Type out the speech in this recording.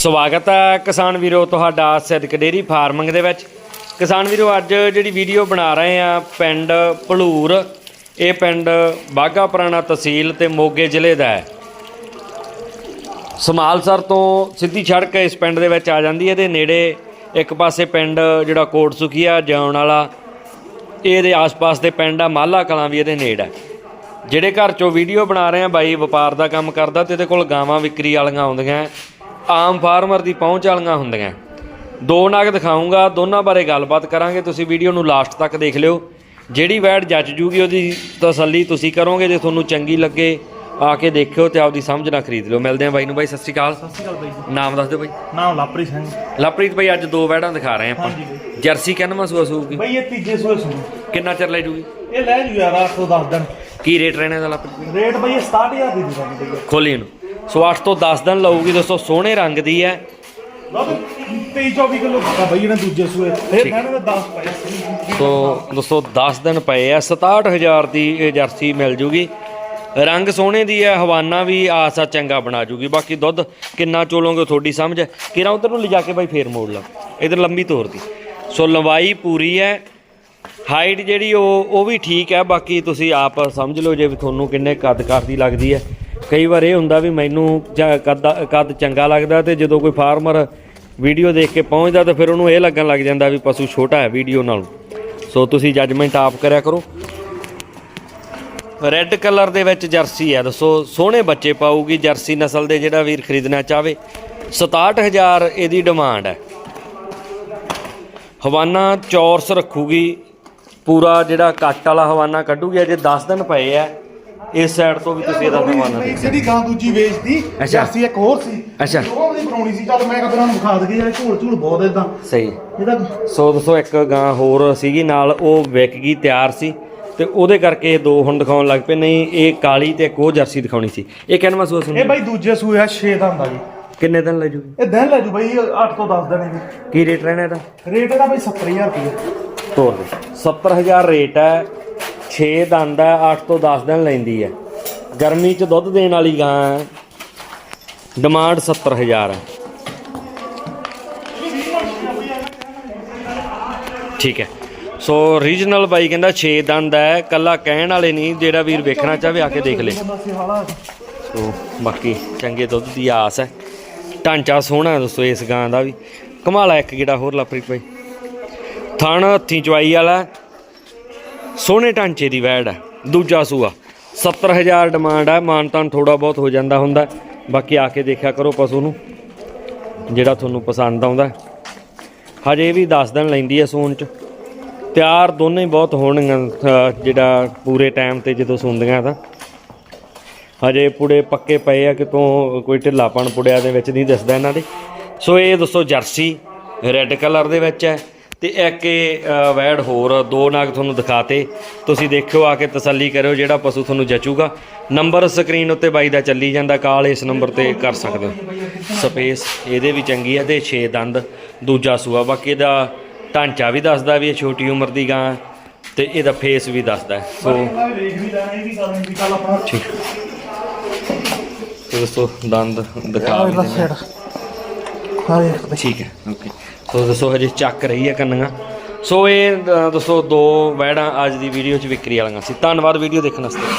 ਸਵਾਗਤ ਹੈ ਕਿਸਾਨ ਵੀਰੋ, ਤੁਹਾਡਾ ਸਿੱਧਕ ਡੇਰੀ ਫਾਰਮਿੰਗ ਦੇ ਵਿੱਚ। ਕਿਸਾਨ ਵੀਰੋ, ਅੱਜ ਜਿਹੜੀ ਵੀਡੀਓ ਬਣਾ ਰਹੇ ਆ, ਪਿੰਡ ਭਲੂਰ, ਇਹ ਪਿੰਡ ਬਾਗਾ ਪੁਰਾਣਾ ਤਹਿਸੀਲ ਤੇ ਮੋਗੇ ਜ਼ਿਲ੍ਹੇ ਦਾ ਹੈ। ਸਮਾਲਸਰ ਤੋਂ ਸਿੱਧੀ ਸੜਕ ਇਸ ਪਿੰਡ ਦੇ ਵਿੱਚ ਆ ਜਾਂਦੀ ਹੈ ਤੇ ਨੇੜੇ ਇੱਕ ਪਾਸੇ ਪਿੰਡ ਜਿਹੜਾ ਕੋਟ ਸੁਖੀਆ ਜਾਉਣ ਵਾਲਾ, ਇਹਦੇ ਆਸ-ਪਾਸ ਦੇ ਪਿੰਡ ਆ, ਮਾਲਾ ਕਲਾਂ ਵੀ ਇਹਦੇ ਨੇੜੇ। ਹੈ ਜਿਹੜੇ ਘਰ ਚੋਂ ਵੀਡੀਓ ਬਣਾ ਰਹੇ ਆ, ਬਾਈ ਵਪਾਰ ਦਾ ਕੰਮ ਕਰਦਾ ਤੇ ਇਹਦੇ ਕੋਲ ਗਾਵਾਂ ਵਿਕਰੀ ਵਾਲੀਆਂ ਆਉਂਦੀਆਂ। ਆਮ ਫਾਰਮਰ ਦੀ ਪਹੁੰਚ ਵਾਲੀਆਂ ਹੁੰਦੀਆਂ। ਦੋ ਨਗ ਦਿਖਾਉਂਗਾ ਦੋਨਾਂ ਬਾਰੇ ਗੱਲਬਾਤ ਕਰਾਂਗੇ। ਤੁਸੀਂ ਵੀਡੀਓ ਨੂੰ ਲਾਸਟ ਤੱਕ ਦੇਖ ਲਿਓ। ਜਿਹੜੀ ਵੈਡ ਜੱਜ ਜੂਗੀ ਉਹਦੀ ਤਸੱਲੀ ਤੁਸੀਂ ਕਰੋਗੇ। ਜੇ ਤੁਹਾਨੂੰ ਚੰਗੀ ਲੱਗੇ ਆ ਕੇ ਦੇਖਿਓ ਤੇ ਆਪਦੀ ਸਮਝ ਨਾਲ ਖਰੀਦ ਲਿਓ। ਮਿਲਦੇ ਆ ਬਾਈ ਨੂੰ ਬਾਈ ਸਤਿ ਸ਼੍ਰੀ ਅਕਾਲ। ਸਤਿ ਸ਼੍ਰੀ ਅਕਾਲ ਬਾਈ ਜੀ। ਨਾਮ ਦੱਸ ਦਿਓ ਬਾਈ। ਨਾਮ ਲਾਪਰੀ ਸਿੰਘ। ਲਵਪ੍ਰੀਤ ਬਾਈ ਅੱਜ ਦੋ ਵੈੜਾਂ ਦਿਖਾ ਰਹੇ ਆਪਾਂ। ਹਾਂਜੀ ਬਾਈ। ਜਰਸੀ ਕਿੰਨਵਾਂ ਸੂਆ ਸੂਗੀ ਬਾਈ ਇਹ ਤੀਜੇ ਸੂਏ ਸੁਣ ਕਿੰਨਾ ਚਿਰ ਲੈ ਜੂਗੀ? ਇਹ ਲੈ ਜੂ ਯਾਰ 8 ਤੋਂ 10 ਦਿਨ। ਕੀ ਰੇਟ ਰਹਿਣਾ ਦਾ ਲਵਪ੍ਰੀਤ ਰੇਟ ਬਾਈ ਇਹ 67000 ਦੀ ਬਈ ਖੋਲੀ ਇਹਨੂੰ। ਸੋ 8 ਤੋਂ 10 ਦਿਨ ਲਊਗੀ ਦੋਸਤੋ ਸੋਹਣੇ ਰੰਗ ਦੀ ਹੈ। ਲਓ 23 24 ਕਿਲੋ ਦਿੱਤਾ ਬਾਈ ਇਹਨੇ ਦੂਜੇ ਸੂਏ ਫਿਰ ਠੀਕ। ਕਹਿੰਦੇ 10 ਪਏ ਸੋ ਦੋਸਤੋ 10 ਦਿਨ ਪਏ ਆ 67000 ਦੀ ਇਹ ਜਰਸੀ ਮਿਲ ਜੂਗੀ। ਰੰਗ ਸੋਹਣੇ ਦੀ ਹੈ ਹਵਾਨਾ ਵੀ ਆਸਾ ਚੰਗਾ ਬਣਾ ਜੂਗੀ। ਬਾਕੀ ਦੁੱਧ ਕਿੰਨਾ ਚੋਲੋਗੇ ਤੁਹਾਡੀ ਸਮਝ ਕਿਰਾ ਉਧਰ ਨੂੰ ਲਿਜਾ ਕੇ ਬਾਈ ਫੇਰ ਮੋੜ ਲਾ। ਇਧਰ ਲੰਬੀ ਤੋਰ ਦੀ। ਸੋ ਲੰਬਾਈ ਪੂਰੀ ਹੈ। ਹਾਈਟ ਜਿਹੜੀ ਉਹ ਉਹ ਵੀ ਠੀਕ ਹੈ। ਬਾਕੀ ਤੁਸੀਂ ਆਪ ਸਮਝ ਲਓ ਜੇ ਤੁਹਾਨੂੰ ਕਿੰਨੇ ਕੱਦ ਕਰਦੀ ਲੱਗਦੀ ਹੈ। ਕਈ ਵਾਰ ਇਹ ਹੁੰਦਾ ਵੀ ਮੈਨੂੰ ਜਾਂ ਕੱਦ ਕੱਦ ਚੰਗਾ ਲੱਗਦਾ ਤੇ ਜਦੋਂ ਕੋਈ ਫਾਰਮਰ ਵੀਡੀਓ ਦੇਖ ਕੇ ਪਹੁੰਚਦਾ ਤਾਂ ਫਿਰ ਉਹਨੂੰ ਇਹ ਲੱਗਣ ਲੱਗ ਜਾਂਦਾ ਵੀ ਪਸ਼ੂ ਛੋਟਾ ਹੈ ਵੀਡੀਓ ਨਾਲੋਂ। ਸੋ ਤੁਸੀਂ ਜੱਜਮੈਂਟ ਆਪ ਕਰਿਆ ਕਰੋ। ਰੈੱਡ ਕਲਰ ਦੇ ਵਿੱਚ ਜਰਸੀ ਹੈ। ਦੱਸੋ, ਸੋਹਣੇ ਬੱਚੇ ਪਾਊਗੀ ਜਰਸੀ ਨਸਲ ਦੇ ਜਿਹੜਾ ਵੀਰ ਖਰੀਦਣਾ ਚਾਹਵੇ। 67000 ਇਹਦੀ ਡਿਮਾਂਡ ਹੈ। ਹਵਾਨਾ ਚੌਰਸ ਰੱਖੂਗੀ। ਪੂਰਾ ਜਿਹੜਾ ਕੱਟ ਵਾਲਾ ਹਵਾਨਾ ਕੱਢੂਗੀ। ਅਜੇ 10 ਦਿਨ ਪਏ ਆ। ਇਸ ਸਾਈਡ ਤੋਂ ਵੀ ਤੁਸੀਂ ਇਹਦਾ ਹਵਾਨਾ ਬਾਈ ਦੇਖ ਜਿਹੜੀ ਗਾਂ ਦੂਜੀ ਵੇਚਦੀ ਅੱਛਾ। ਜਰਸੀ ਇੱਕ ਹੋਰ ਸੀ ਅੱਛਾ। ਉਹ ਵੀ ਬਣਾਉਣੀ ਸੀ ਚੱਲ ਮੈਂ ਕਿਹਾ ਉਹਨਾਂ ਨੂੰ ਵਿਖਾ ਦਈਏ ਯਾਰ ਝੂਲ ਝੂਲ ਬਹੁਤ ਇਦਾਂ ਸਹੀ। ਇਹਦਾ ਸੋ ਦੱਸੋ ਇੱਕ ਗਾਂ ਹੋਰ ਸੀਗੀ ਨਾਲ ਉਹ ਵਿਕ ਗਈ ਤਿਆਰ ਸੀ ਤੇ ਉਹਦੇ ਕਰਕੇ ਇਹ ਦੋ ਹੁਣ ਦਿਖਾਉਣ ਲੱਗ ਪਏ ਨਹੀਂ ਇਹ ਕਾਲੀ ਤੇ ਇੱਕ ਉਹ ਜਰਸੀ ਦਿਖਾਉਣੀ ਸੀ। ਇਹ ਕਿੰਨਵਾਂ ਸੂਆ ਇਹ ਬਾਈ ਦੂਜੇ ਸੂਏ ਆ 6 ਦਾ ਹੁੰਦਾ ਜੀ। ਕਿੰਨੇ ਦਿਨ ਲੈ ਜੂਗੀ ਇਹ ਦਿਨ ਲੈ ਜੂ ਬਾਈ 8 ਤੋਂ 10 ਦਿਨ ਇਹ ਕੀ ਰੇਟ ਰਹਿਣਾ ਇਹਦਾ? ਰੇਟ ਇਹਦਾ ਬਾਈ 70000 ਰੁਪਏ ਤੋਰ ਦੇ 70000 ਰੇਟ ਹੈ 6 ਦੰਦ ਹੈ 8 ਤੋਂ 10 ਦਿਨ ਲੈਂਦੀ ਹੈ। ਗਰਮੀ ਚ ਦੁੱਧ ਦੇਣ ਵਾਲੀ ਗਾਂ ਹੈ। ਡਿਮਾਂਡ 70000 ਹੈ। ਠੀਕ ਹੈ। ਸੋ ਰੀਜਨਲ ਬਾਈ ਕਹਿੰਦਾ 6 ਦੰਦ ਹੈ, ਕੱਲਾ ਕਹਿਣ ਵਾਲੇ ਨਹੀਂ, ਜਿਹੜਾ ਵੀਰ ਵੇਖਣਾ ਚਾਹਵੇ, ਆ ਕੇ ਦੇਖ ਲੇ। ਸੋ ਬਾਕੀ ਚੰਗੇ ਦੁੱਧ ਦੀ ਆਸ ਹੈ। ਢਾਂਚਾ ਸੋਹਣਾ ਹੈ ਦੋਸਤੋ, ਇਸ ਗਾਂ ਦਾ ਵੀ। ਕਮਾਲਾ ਇੱਕ ਜਿਹੜਾ ਹੋਰ ਲਾਪਰੀ ਭਾਈ ਥਣ ਹੱਥੀਂ ਚਵਾਈ ਵਾਲਾ ਸੋਹਣੇ ਢਾਂਚੇ ਦੀ ਵੈੜ ਹੈ, ਦੂਜਾ ਸੂਆ। 70000 ਡਿਮਾਂਡ ਹੈ ਮਾਨਤਾਨ ਥੋੜਾ ਬਹੁਤ ਹੋ ਜਾਂਦਾ ਹੁੰਦਾ ਬਾਕੀ ਆ ਕੇ ਦੇਖਿਆ ਕਰੋ ਪਸ਼ੂ ਨੂੰ, ਜਿਹੜਾ ਤੁਹਾਨੂੰ ਪਸੰਦ ਆਉਂਦਾ ਹਜੇ ਵੀ 10 ਦਿਨ ਲੈਂਦੀ ਹੈ ਸੂਣ ਚ। ਤਿਆਰ ਦੋਨੇ ਹੀ ਬਹੁਤ ਹੋਣਗੀਆਂ ਜਿਹੜਾ ਪੂਰੇ ਟਾਈਮ ਤੇ ਜਦੋਂ ਸੁੰਦੀਆਂ ਤਾਂ। ਹਜੇ ਪੁੜੇ ਪੱਕੇ ਪਏ ਆ, ਕਿਤੋਂ ਕੋਈ ਢਿੱਲਾਪਣ ਪੁੜਿਆ ਦੇ ਵਿੱਚ ਨਹੀਂ ਦਿਸਦਾ ਇਹਨਾਂ ਦੇ। ਸੋ ਇਹ ਦੱਸੋ ਜਰਸੀ ਰੈੱਡ ਕਲਰ ਦੇ ਵਿੱਚ ਹੈ। ਤੇ ਇੱਕ ਇਹ ਵੈੜ ਹੋਰ ਦੋ ਨਾਗ ਤੁਹਾਨੂੰ ਦਿਖਾਤੇ। ਤੁਸੀਂ ਦੇਖਿਓ ਆ ਕੇ ਤਸੱਲੀ ਕਰਿਓ ਜਿਹੜਾ ਪਸ਼ੂ ਤੁਹਾਨੂੰ ਜਚੂਗਾ। ਨੰਬਰ ਸਕਰੀਨ ਉੱਤੇ ਬਾਈ ਦਾ ਚੱਲੀ ਜਾਂਦਾ ਕਾਲ ਇਸ ਨੰਬਰ ਤੇ ਕਰ ਸਕਦੇ ਹੋ। ਸਪੇਸ ਇਹਦੇ ਵੀ ਚੰਗੀ ਹੈ ਤੇ 6 ਦੰਦ ਦੂਜਾ ਸੂਆ ਬਾਕੀ ਇਹਦਾ ਢਾਂਚਾ ਵੀ ਦੱਸਦਾ ਵੀ ਇਹ ਛੋਟੀ ਉਮਰ ਦੀ ਗਾਂ ਤੇ ਇਹਦਾ ਫੇਸ ਵੀ ਦੱਸਦਾ। ਸੋ ਠੀਕ। ਦੋਸਤੋ ਦੰਦ ਦਿਖਾ ਦਿੰਦੇ ਹਾਂ ਠੀਕ ਹੈ ਓਕੇ। ਸੋ ਦੱਸੋ ਹਜੇ ਚੱਕ ਰਹੀ ਹੈ ਕੰਨੀਆਂ। ਸੋ ਇਹ ਅ, ਦੋਸਤੋ ਦੋ ਵੈੜਾਂ ਅੱਜ ਦੀ ਵੀਡੀਓ 'ਚ ਵਿਕਰੀ ਵਾਲੀਆਂ ਸੀ। ਧੰਨਵਾਦ ਵੀਡੀਓ ਦੇਖਣ ਵਾਸਤੇ।